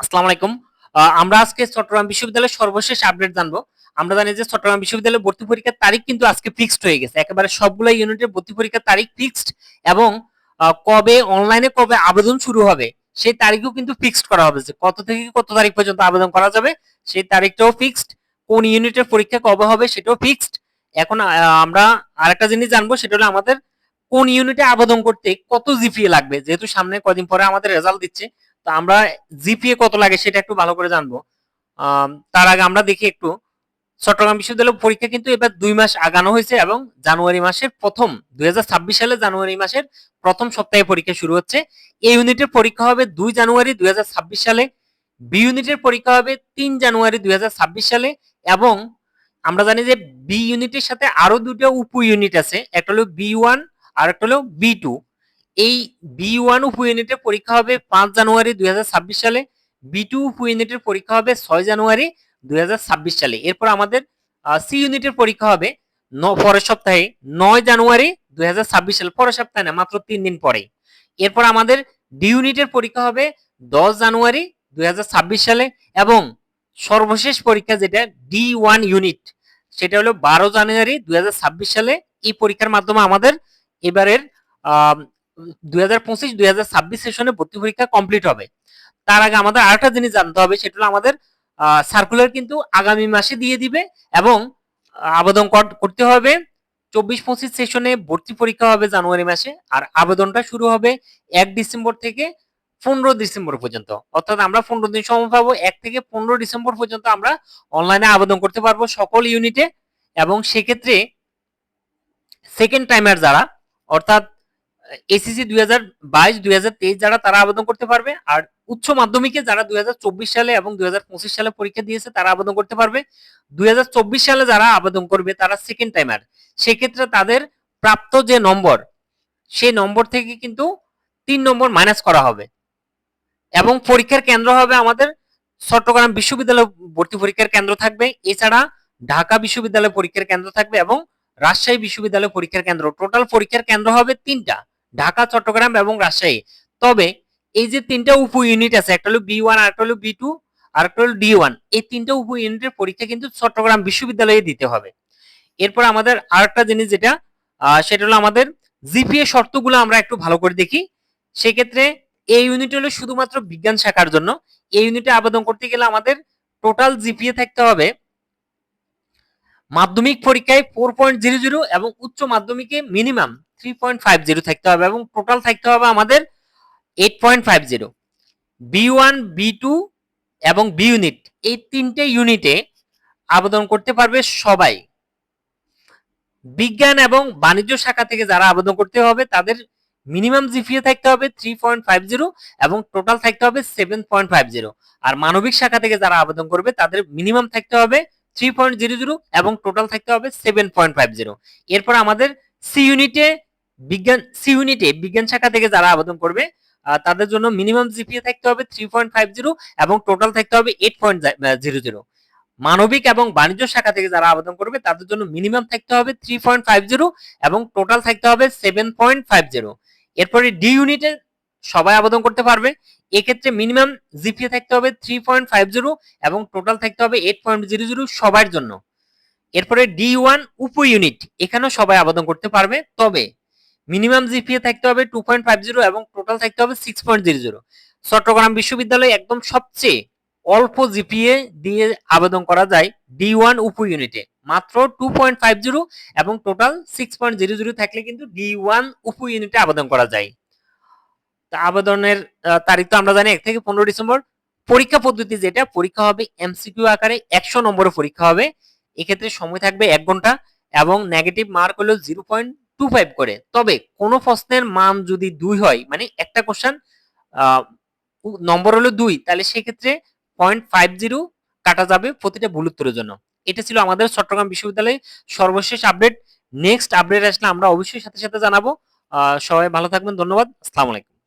আসসালামু আলাইকুম। আমরা আজকে চট্টগ্রাম বিশ্ববিদ্যালয়ের সর্বশেষ আপডেট জানব। আমরা জানি যে চট্টগ্রাম বিশ্ববিদ্যালয়ের ভর্তি পরীক্ষার তারিখ কিন্তু আজকে ফিক্সড হয়ে গেছে। একেবারে সবগুলো ইউনিটের ভর্তি পরীক্ষার তারিখ ফিক্সড এবং কবে অনলাইনে কবে আবেদন শুরু হবে, সেই তারিখও কিন্তু ফিক্সড করা হবে যে কত থেকে কত তারিখ পর্যন্ত আবেদন করা যাবে, সেই তারিখটাও ফিক্সড কোন ইউনিটের পরীক্ষা কবে হবে সেটাও ফিক্সড এখন আমরা আরেকটা জিনিস জানব, সেটা হলো আমাদের কোন ইউনিটে আবেদন করতে কত জিপিএ লাগবে, যেহেতু সামনে কদিন পরে আমাদের রেজাল্ট দিচ্ছে তো আমরা জিপিএ কত লাগে সেটা একটু ভালো করে জানব। তার আগে আমরা দেখি একটু। চট্টগ্রাম বিশ্ববিদ্যালয় পরীক্ষা কিন্তু এবার দুই মাস আগানো হয়েছে এবং জানুয়ারি মাসের প্রথম, দুই হাজার ছাব্বিশ সালে জানুয়ারি মাসের প্রথম সপ্তাহে পরীক্ষা শুরু হচ্ছে। এই ইউনিটের পরীক্ষা হবে দুই জানুয়ারি দুই হাজার ছাব্বিশ সালে, বি ইউনিটের পরীক্ষা হবে তিন জানুয়ারি দুই হাজার ছাব্বিশ সালে এবং আমরা জানি যে বি ইউনিটের সাথে আরও দুটো উপ ইউনিট আছে, একটা হলো বি ওয়ান আর একটা হলো বি টু। এই বি ওয়ান উপ ইউনিটের পরীক্ষা হবে পাঁচ জানুয়ারি দুই সালে বি টু উপ ইউনিটের পরীক্ষা হবে ছয় জানুয়ারি দুই সালে। এরপর আমাদের সি ইউনিটের পরীক্ষা হবে ন- পরের সপ্তাহে নয় জানুয়ারি দুই সালে, পরের সপ্তাহে না, মাত্র তিন দিন পরে। এরপর আমাদের ডি ইউনিটের পরীক্ষা হবে দশ জানুয়ারি দুই হাজার ছাব্বিশ সালে এবং সর্বশেষ পরীক্ষা যেটা ডি ওয়ান ইউনিট, সেটা হলো বারো জানুয়ারি দুই হাজার ছাব্বিশ সালে। এই পরীক্ষার মাধ্যমে আমাদের এবারের দুই পঁচিশ, দুই ছাব্বিশ সেশনে ভর্তি পরীক্ষা কমপ্লিট হবে। তার আগে আমাদের আরেকটা জিনিস জানতে হবে, সেটা হলো আমাদের সার্কুলার কিন্তু আগামী মাসে দিয়ে দিবে এবং আবেদন কর- করতে হবে। চব্বিশ পঁচিশ সেশনে ভর্তি পরীক্ষা হবে জানুয়ারি মাসে আর আবেদনটা শুরু হবে এক ডিসেম্বর থেকে পনেরো ডিসেম্বর পর্যন্ত। অর্থাৎ আমরা পনেরো দিন সময় পাবো, এক থেকে পনেরো ডিসেম্বর পর্যন্ত আমরা অনলাইনে আবেদন করতে পারব সকল ইউনিটে এবং সেক্ষেত্রে সেকেন্ড টাইমার যারা, অর্থাৎ এসিসি দুই হাজার বাইশ, দুই হাজার তেইশ যারা তারা আবেদন করতে পারবে, আর উচ্চ মাধ্যমিকে যারা দুই হাজার চব্বিশ সালে এবং দুই পঁচিশ সালে পরীক্ষা দিয়েছে, তারা আবেদন করতে পারবে। দুই হাজার চব্বিশ সালে যারা আবেদন করবে, তারা সেকেন্ড টাইমার সেক্ষেত্রে তাদের প্রাপ্ত যে নম্বর, সেই নম্বর থেকে কিন্তু তিন নম্বর মাইনাস করা হবে। এবং পরীক্ষার কেন্দ্র হবে আমাদের চট্টগ্রাম বিশ্ববিদ্যালয় ভর্তি পরীক্ষার কেন্দ্র থাকবে। এছাড়া ঢাকা বিশ্ববিদ্যালয় পরীক্ষার কেন্দ্র থাকবে এবং রাজশাহী বিশ্ববিদ্যালয় পরীক্ষার কেন্দ্র। টোটাল পরীক্ষার কেন্দ্র হবে তিনটা। ঢাকা, চট্টগ্রাম এবং রাজশাহী। তবে এই যে তিনটা উপ ইউনিট আছে, একটা হলো বি ওয়ান আরেকটা হলো বি টু আর একটা হলো ডি ওয়ান এই তিনটা উপ ইউনিটের পরীক্ষা কিন্তু চট্টগ্রাম বিশ্ববিদ্যালয়ে দিতে হবে। এরপর আমাদের আরেকটা জিনিস যেটা সেটা হলো আমাদের জিপিএ শর্তগুলো আমরা একটু ভালো করে দেখি। সেক্ষেত্রে এই ইউনিট হলো শুধুমাত্র বিজ্ঞান শাখার জন্য। এই ইউনিটে আবেদন করতে গেলে আমাদের টোটাল জিপিএ থাকতে হবে মাধ্যমিক পরীক্ষায় ফোর পয়েন্ট জিরো জিরো এবং উচ্চ মাধ্যমিকে minimum three point five zero থাকতে হবে এবং টোটাল থাকতে হবে আমাদের eight point five zero B one B two এবং বি ইউনিট এই তিনটে ইউনিটে আবেদন করতে পারবে সবাই। বিজ্ঞান এবং বাণিজ্য শাখা থেকে যারা আবেদন করতে হবে, তাদের মিনিমাম জিপিএ থাকতে হবে থ্রি পয়েন্ট ফাইভ জিরো এবং টোটাল থাকতে হবে সেভেন পয়েন্ট ফাইভ জিরো আর মানবিক শাখা থেকে যারা আবেদন করবে, তাদের মিনিমাম থাকতে হবে থ্রি পয়েন্ট জিরো জিরো এবং টোটাল থাকতে হবে সেভেন পয়েন্ট ফাইভ জিরো এরপর আমাদের সি ইউনিটে বিজ্ঞান সি ইউনিটে বিজ্ঞান শাখা থেকে যারা আবেদন করবে তাদের জন্য মিনিমাম জিপিএ থাকতে হবে থ্রি পয়েন্ট ফাইভ জিরো এবং টোটাল থাকতে হবে এইট পয়েন্ট জিরো জিরো মানবিক এবং বাণিজ্য শাখা থেকে যারা আবেদন করবে, তাদের জন্য মিনিমাম থাকতে হবে থ্রি পয়েন্ট ফাইভ জিরো এবং টোটাল থাকতে হবে সেভেন পয়েন্ট ফাইভ জিরো এরপরে ডি ইউনিটে সবাই আবেদন করতে পারবে, এক্ষেত্রে মিনিমাম জিপিএ থাকতে হবে থ্রি পয়েন্ট ফাইভ জিরো এবং টোটাল থাকতে হবে এইট পয়েন্ট জিরো জিরো সবার জন্য। এরপরে ডি ওয়ান উপ ইউনিট এখানেও সবাই আবেদন করতে পারবে, তবে মিনিমাম জিপিএ থাকতে হবে টু পয়েন্ট ফাইভ জিরো এবং টোটাল থাকতে হবে six point zero zero Chittagong বিশ্ববিদ্যালয়ে একদম সবচেয়ে অল্প জিপিএ দিয়ে আবেদন করা যায় ডি ওয়ান উপ ইউনিটে মাত্র টু পয়েন্ট ফাইভ জিরো এবং total six point zero zero থাকলে কিন্তু ডি ওয়ান উপ ইউনিটে আবেদন করা যায়। তা আবেদনের তারিখ তো আমরা জানি, এক থেকে পনেরো ডিসেম্বর। পরীক্ষা পদ্ধতি যেটা, পরীক্ষা হবে এমসিকিউ আকারে, একশো নম্বরের পরীক্ষা হবে। এক্ষেত্রে সময় থাকবে এক ঘণ্টা এবং নেগেটিভ মার্ক হলো জিরো পয়েন্ট টু ফাইভ করে। তবে কোন প্রশ্নের মান যদি দুই হয় মানে একটা কোশ্চেন নম্বর হলো দুই, তাহলে সেক্ষেত্রে পয়েন্ট ফাইভ জিরো কাটা যাবে প্রতিটা ভুল উত্তরের জন্য। এটা ছিল আমাদের চট্টগ্রাম বিশ্ববিদ্যালয়ে সর্বশেষ আপডেট নেক্সট আপডেট আসলে আমরা অবশ্যই সাথে সাথে জানাব। সবাই ভালো থাকবেন, ধন্যবাদ, আসসালামু আলাইকুম।